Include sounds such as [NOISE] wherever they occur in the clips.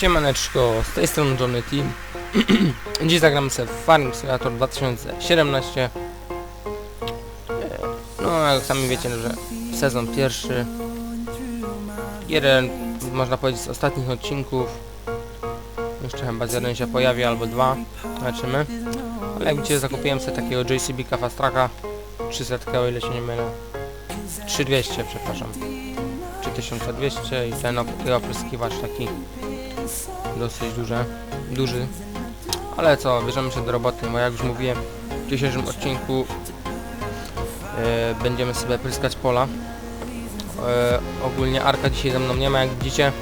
Siemaneczko, z tej strony Johnny Team. [CLEARS THROAT] Dziś zagramy sobie w Farming Simulator 2017. E, No, jak sami wiecie, że sezon pierwszy. Jeden, można powiedzieć, z ostatnich odcinków. Jeszcze chyba z jeden się pojawi, albo dwa. Zobaczymy. Ale jak widzicie, zakupiłem sobie takiego JCB Fast Tracka. 300, o ile się nie mylę. 3200, przepraszam. 3200 i ten op- opryskiwacz taki dosyć duże, duży. Ale co, bierzemy się do roboty, bo jak już mówiłem w dzisiejszym odcinku e, będziemy sobie pryskać pola. E, ogólnie Arka dzisiaj ze mną nie ma, jak widzicie.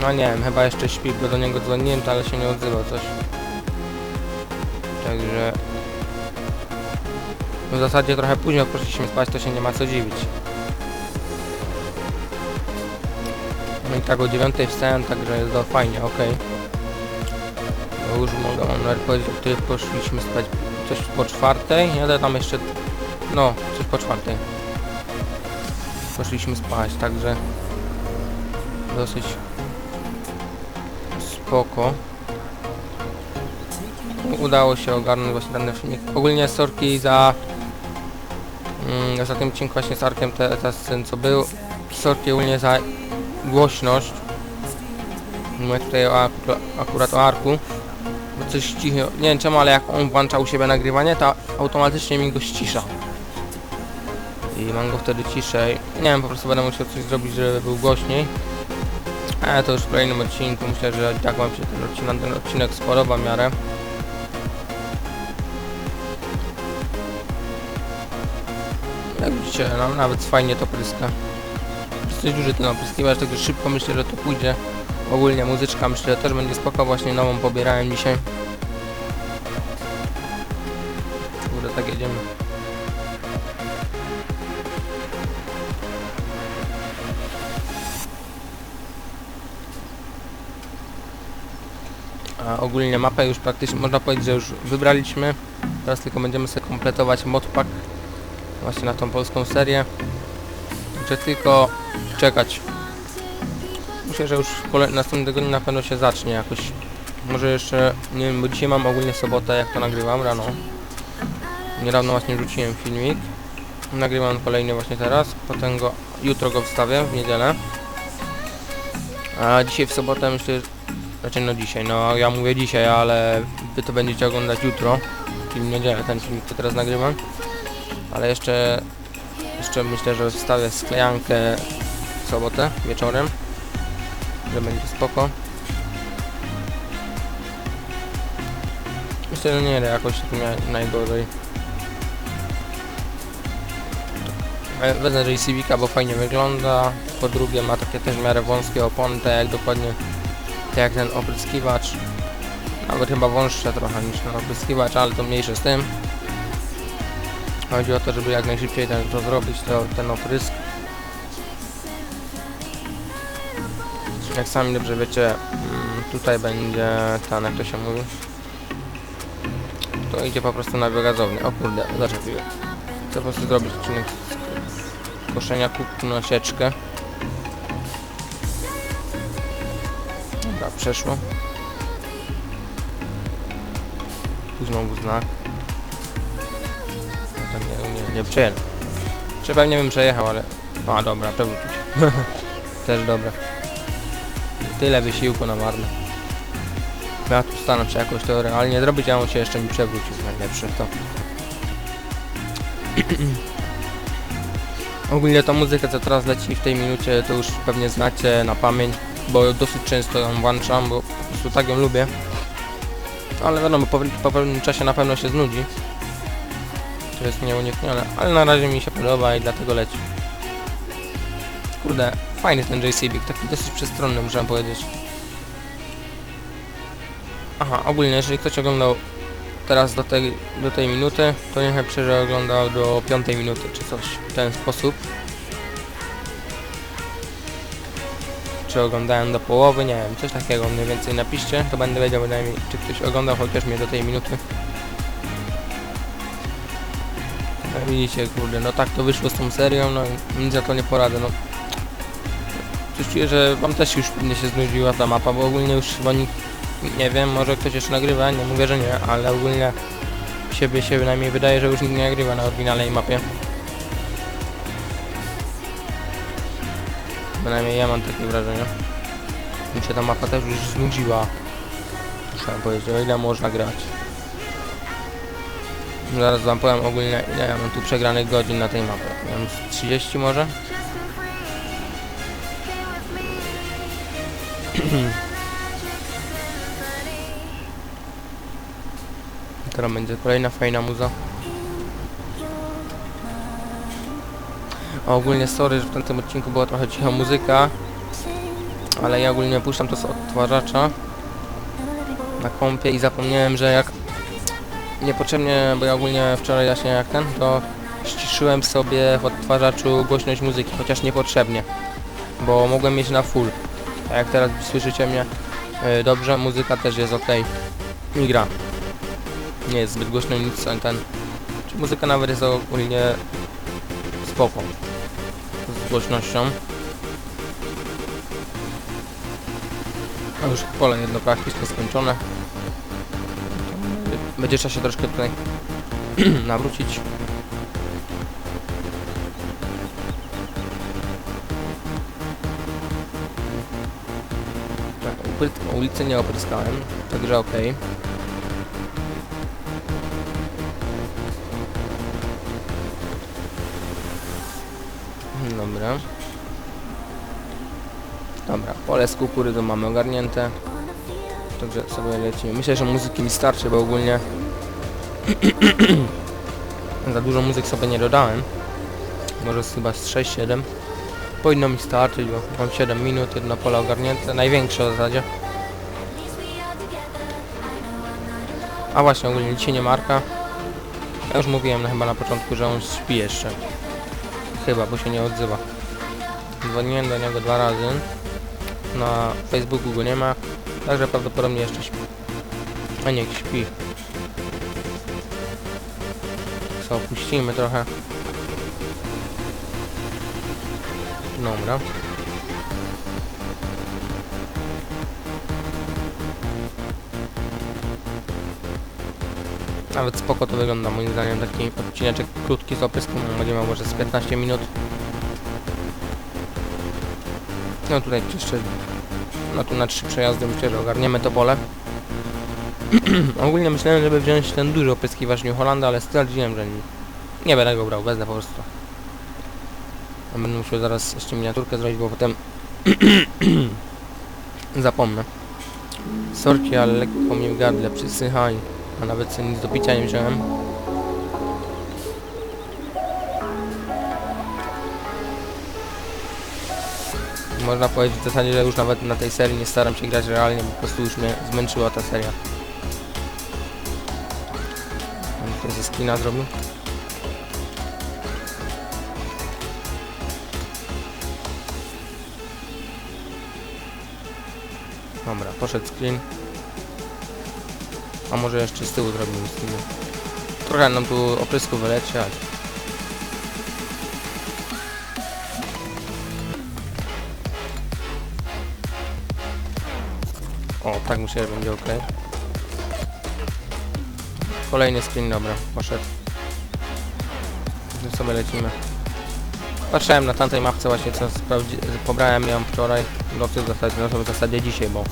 No nie wiem, chyba jeszcze śpi, bo do niego dzwoniłem, ale się nie odzywał coś. Także... W zasadzie trochę później poszliśmy spać, to się nie ma co dziwić. No i tak o 9 wstałem, także jest to fajnie, okej. No już mogę mam nawet powiedzieć, o której poszliśmy spać coś po czwartej, jadę tam jeszcze, no, coś po czwartej. Poszliśmy spać, także dosyć spoko. Udało się ogarnąć właśnie ten filmik. Ogólnie sorki za mm, ostatnim odcinku właśnie z Arkiem, te, te scen co był. Sorki ogólnie za głośność. Mówię tutaj o, aku- akurat o Arku. Bo coś cicho, nie wiem czemu, ale jak on włącza u siebie nagrywanie, to automatycznie mi go ścisza. I mam go wtedy ciszej. Nie wiem, po prostu będę musiał coś zrobić, żeby był głośniej. Ale to już w kolejnym odcinku. Myślę, że tak wam się ten odcinek, ten odcinek spodoba w miarę. Jak widzicie, no, nawet fajnie to pryska. Dosyć duży ten opryskiwacz, także szybko myślę, że to pójdzie. Ogólnie muzyczka myślę, że też będzie spoko, właśnie nową pobierałem dzisiaj. Kurde, tak jedziemy. A ogólnie mapę już praktycznie można powiedzieć, że już wybraliśmy. Teraz tylko będziemy sobie kompletować modpack właśnie na tą polską serię. Muszę tylko czekać. Myślę, że już następnym tygodniu na pewno się zacznie jakoś. Może jeszcze, nie wiem, bo dzisiaj mam ogólnie sobotę, jak to nagrywam rano. Niedawno właśnie rzuciłem filmik. Nagrywam kolejny właśnie teraz, potem go, jutro go wstawię, w niedzielę. A dzisiaj w sobotę myślę, znaczy no dzisiaj, no ja mówię dzisiaj, ale wy to będziecie oglądać jutro, czyli w niedzielę ten filmik, co teraz nagrywam. Ale jeszcze, jeszcze myślę, że wstawię sklejankę w sobotę wieczorem, że będzie spoko. Myślę, że nie jakoś tak najgorzej. E, Wezmę JCB, bo fajnie wygląda. Po drugie ma takie też w miarę wąskie opony, tak jak dokładnie tak jak ten opryskiwacz. Nawet chyba wąższe trochę niż ten opryskiwacz, ale to mniejsze z tym. Chodzi o to, żeby jak najszybciej ten, to zrobić, to, ten oprysk. Jak sami dobrze wiecie, mm, tutaj będzie ten, jak to się mówi. To idzie po prostu na biogazownię. O kurde, zaczepiłem. Chcę po prostu zrobić odcinek z koszenia kubku na sieczkę. Dobra, przeszło. Tu znowu znak. No tam nie, nie, nie przejadę. Czy pewnie bym przejechał, ale... A dobra, przewrócić. [LAUGHS] Też dobre. Tyle wysiłku na marne. Ja tu staram się jakoś to realnie zrobić, a on się jeszcze mi przewrócił. Najlepsze to. [CLEARS THROAT] Ogólnie ta muzyka, co teraz leci w tej minucie, to już pewnie znacie na pamięć, bo dosyć często ją włączam, bo po prostu tak ją lubię. Ale wiadomo, po, po pewnym czasie na pewno się znudzi. To jest nieuniknione, ale na razie mi się podoba i dlatego leci. Kurde, fajny ten JCB, taki dosyć przestronny muszę powiedzieć. Aha, ogólnie jeżeli ktoś oglądał teraz do tej, do tej minuty, to niechaj przeżyje oglądał do piątej minuty czy coś w ten sposób. Czy oglądałem do połowy, nie wiem, coś takiego mniej więcej napiszcie, to będę wiedział bynajmniej, czy ktoś oglądał chociaż mnie do tej minuty. No widzicie, kurde, no tak to wyszło z tą serią, no nic za to nie poradzę, no. Coś czuję, że wam też już pewnie się znudziła ta mapa, bo ogólnie już chyba nikt, nie wiem, może ktoś jeszcze nagrywa, nie mówię, że nie, ale ogólnie siebie się bynajmniej wydaje, że już nikt nie nagrywa na oryginalnej mapie. Bynajmniej ja mam takie wrażenie. Mi się ta mapa też już znudziła. Muszę powiedzieć, o ile można grać. Zaraz wam powiem ogólnie ile ja mam tu przegranych godzin na tej mapie. Z 30 może? Teraz będzie kolejna fajna muza. A ogólnie sorry, że w tym odcinku była trochę cicha muzyka. Ale ja ogólnie puszczam to z odtwarzacza na kompie i zapomniałem, że jak niepotrzebnie, bo ja ogólnie wczoraj właśnie jak ten, to ściszyłem sobie w odtwarzaczu głośność muzyki, chociaż niepotrzebnie, bo mogłem mieć na full. A jak teraz słyszycie mnie y, dobrze, muzyka też jest ok. I gra. Nie jest zbyt głośno nic ten. Czy muzyka nawet jest ogólnie spoko. Z głośnością. A już pole jedno praktycznie skończone. Będzie trzeba się troszkę tutaj [CLEARS THROAT] nawrócić. Ulicy nie opryskałem, także okej. Dobra. Dobra, pole z kukurydzy mamy ogarnięte. Także sobie lecimy. Myślę, że muzyki mi starczy, bo ogólnie [CLEARS THROAT] za dużo muzyk sobie nie dodałem. Może chyba z 6-7. Powinno mi starczyć, bo mam 7 minut, jedno pole ogarnięte, największe w zasadzie. A właśnie, ogólnie dzisiaj nie Marka. Ja już mówiłem no, chyba na początku, że on śpi jeszcze. Chyba, bo się nie odzywa. Dzwoniłem do niego dwa razy. Na Facebooku go nie ma, także prawdopodobnie jeszcze śpi. A niech śpi. Co, opuścimy trochę. Dobra. Nawet spoko to wygląda moim zdaniem, taki odcineczek krótki z opryskiem, będzie miał może z 15 minut. No tutaj jeszcze, no tu na trzy przejazdy myślę, że ogarniemy to pole. [CLEARS THROAT] Ogólnie myślałem, żeby wziąć ten duży opryskiwacz New Hollanda, ale stwierdziłem, że nie, nie będę go brał, wezmę po prostu. Będę musiał zaraz jeszcze miniaturkę zrobić, bo potem [CLEARS THROAT] zapomnę. Sorki, ale lekko mi w gardle przysycha i a nawet sobie nic do picia nie wziąłem. Można powiedzieć w zasadzie, że już nawet na tej serii nie staram się grać realnie, bo po prostu już mnie zmęczyła ta seria. Tutaj ze skina zrobił. Dobra, poszedł screen. A może jeszcze z tyłu zrobimy screen. Trochę nam tu oprysku wyleci, ale... O, tak myślę, że będzie ok. Kolejny screen, dobra, poszedł. My sobie lecimy. Patrzyłem na tamtej mapce właśnie, co pobrałem ją wczoraj, nocy w zasadzie, no to w zasadzie dzisiaj, bo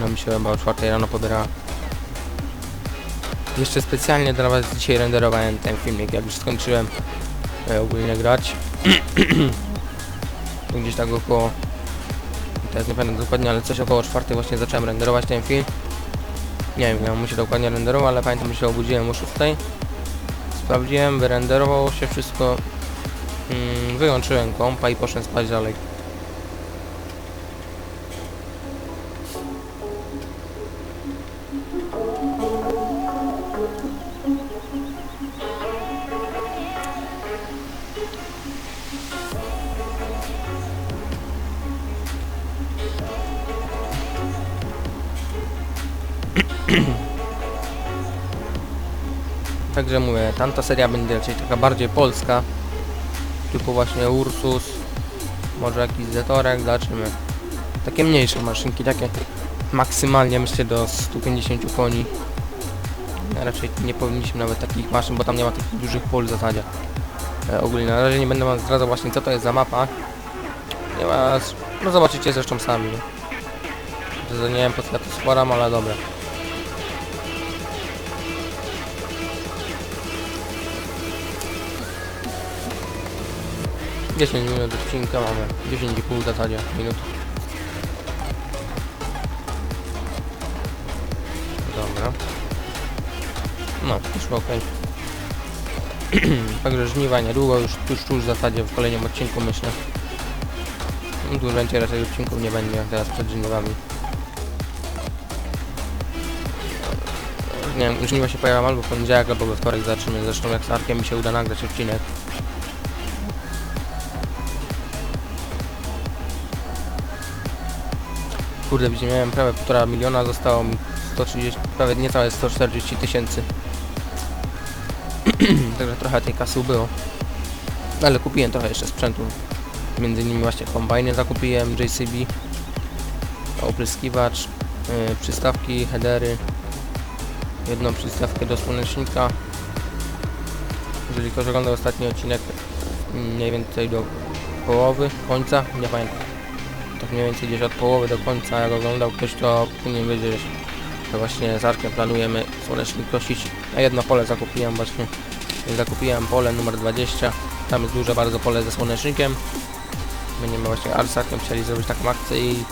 no mi się chyba o 4 rano pobierała. Jeszcze specjalnie dla was dzisiaj renderowałem ten filmik, jak już skończyłem e, ogólnie grać. [CLEARS THROAT] Gdzieś tak około teraz nie pamiętam dokładnie, ale coś około czwartej właśnie zacząłem renderować ten film. Nie wiem, ja mu się dokładnie renderował, ale pamiętam, że się obudziłem o 6. Sprawdziłem, wyrenderowało się wszystko. Mm, wyłączyłem kompa i poszedłem spać dalej. [CLEARS THROAT] Także mówię, tamta seria będzie raczej taka bardziej polska. Typu właśnie Ursus, może jakiś zetorek, zobaczymy. Takie mniejsze maszynki, takie maksymalnie myślę do 150 koni. Raczej nie powinniśmy nawet takich maszyn, bo tam nie ma takich dużych pól w zasadzie. E, ogólnie na razie nie będę wam zdradzał właśnie co to jest za mapa. Ponieważ, no zobaczycie zresztą sami. nie? Nie wiem po co ja to sporam, ale dobra. Dziesięć minut odcinka mamy. 10,5 w zasadzie minut. Dobra. No, poszło [CLEARS THROAT] ok. Także żniwa niedługo, już tuż, tuż w zasadzie w kolejnym odcinku myślę. Więcej raczej odcinków nie będzie teraz przed żniwami. Nie wiem, żniwa się pojawią albo w poniedziałek, albo we wtorek zaczniemy. Zresztą jak z Arkiem mi się uda nagrać odcinek. Kurde, widzicie, miałem prawie 1,5 miliona, zostało mi 130, prawie niecałe 140 tysięcy. [CLEARS THROAT] Także trochę tej kasy było. Ale kupiłem trochę jeszcze sprzętu. Między innymi właśnie kombajny zakupiłem, JCB, opryskiwacz, yy, przystawki, headery, jedną przystawkę do słonecznika. Jeżeli ktoś oglądał ostatni odcinek, mniej więcej do połowy, końca, nie pamiętam. Tak mniej więcej gdzieś od połowy do końca, jak oglądał ktoś, to powinien wiedzieć, że właśnie z Arkiem planujemy słonecznik kosić. A jedno pole zakupiłem właśnie. Zakupiłem pole numer 20. Tam jest duże bardzo pole ze słonecznikiem. Będziemy właśnie Ar z Arkiem chcieli zrobić taką akcję i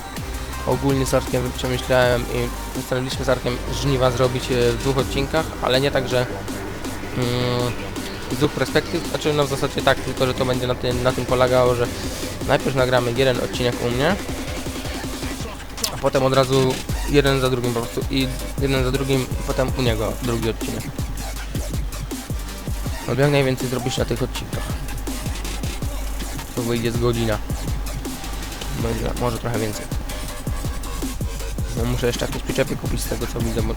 ogólnie z Arkiem przemyślałem i postanowiliśmy z Arkiem żniwa zrobić e, w dwóch odcinkach, ale nie tak, że mm, z dwóch perspektyw, znaczy no w zasadzie tak, tylko że to będzie na tym, na tym polegało, że najpierw nagramy jeden odcinek u mnie, a potem od razu jeden za drugim po prostu i jeden za drugim i potem u niego drugi odcinek. Żeby jak najwięcej zrobić na tych odcinkach. To wyjdzie z godzina. Będzie, może trochę więcej. No muszę jeszcze jakieś przyczepy kupić z tego co widzę, bo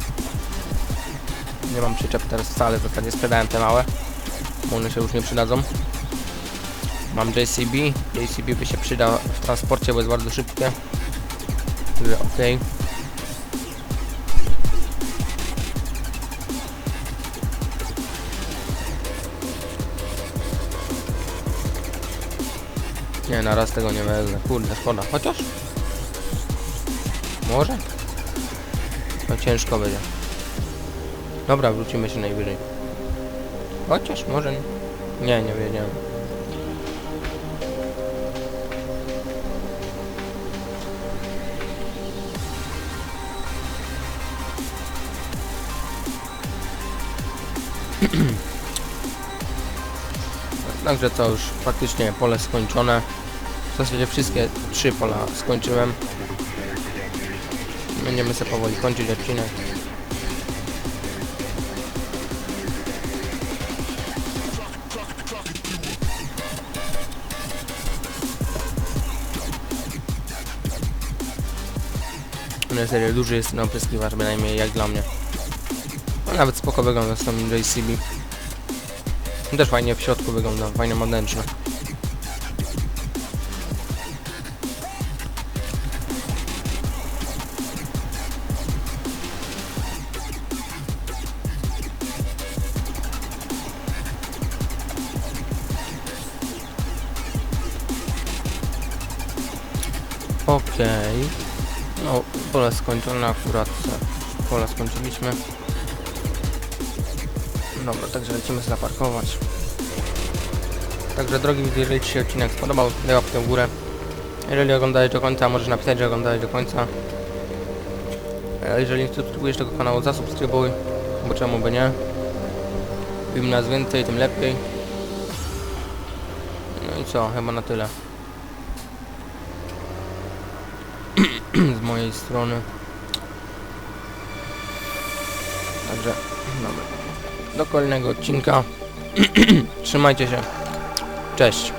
nie mam przyczep teraz wcale, w zasadzie sprzedałem te małe, one się już nie przydadzą. Mam JCB, JCB by się przydał w transporcie, bo jest bardzo szybkie. Okej. Nie, na raz tego nie wezmę. Kurde, szkoda. Chociaż? Może? No ciężko będzie. Dobra, wrócimy się najwyżej. Chociaż może nie. Nie, nie wiedziałem. [CLEARS THROAT] Także to już faktycznie pole skończone. W zasadzie wszystkie trzy pola skończyłem. Będziemy sobie powoli kończyć odcinek. No serio, duży jest ten opryskiwacz, bynajmniej jak dla mnie. Nawet spoko wygląda z tą JCB. Też fajnie w środku wygląda, fajnie modęczne. Okej. No, pole skończone akurat. Pole skończyliśmy. Dobra, także lecimy zaparkować. Także drogi widzowie, jeżeli Ci się odcinek spodobał, daj łapkę w górę. Jeżeli oglądałeś do końca, możesz napisać, że oglądałeś do końca. Jeżeli nie subskrybujesz tego kanału, zasubskrybuj, bo czemu by nie. Im nas więcej, tym lepiej. No i co, chyba na tyle. [CLEARS THROAT] Z mojej strony. Także, dobra do kolejnego odcinka. [CLEARS THROAT] Trzymajcie się. Cześć.